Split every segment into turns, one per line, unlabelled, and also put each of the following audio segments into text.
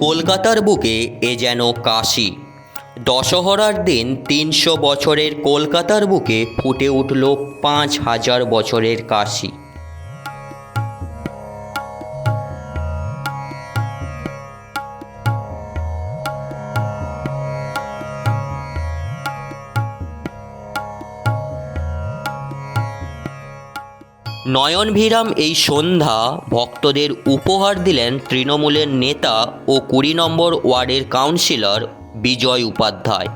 কলকাতার বুকে এ যেন কাশি। দশহরার দিন তিনশো বছরের কলকাতার বুকে ফুটে উঠল পাঁচ হাজার বছরের কাশি। নয়নভিরাম এই সন্ধ্যা ভক্তদের উপহার দিলেন তৃণমূলের নেতা ও কুড়ি নম্বর ওয়ার্ডের কাউন্সিলর বিজয় উপাধ্যায়।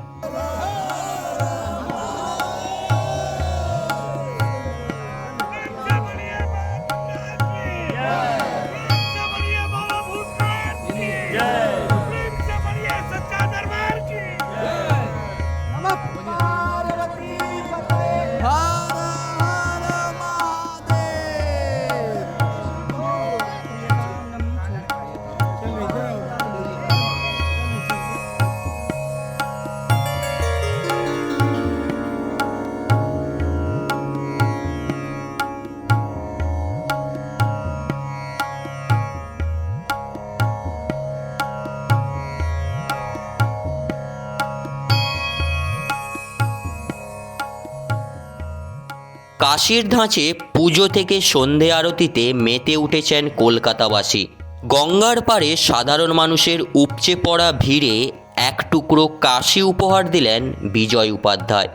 কাশির ধাঁচে পুজো থেকে সন্ধে আরতিতে মেতে উঠেছেন কলকাতাবাসী। গঙ্গার পাড়ে সাধারণ মানুষের উপচে পড়া ভিড়ে এক টুকরো কাশি উপহার দিলেন বিজয় উপাধ্যায়।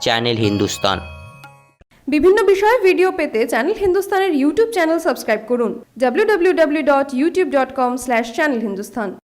চ্যানেল হিন্দুস্তান।
বিভিন্ন বিষয়ে ভিডিও পেতে চ্যানেল হিন্দুস্তানের ইউটিউব চ্যানেল সাবস্ক্রাইব করুন। www.youtube.com/channelhindustan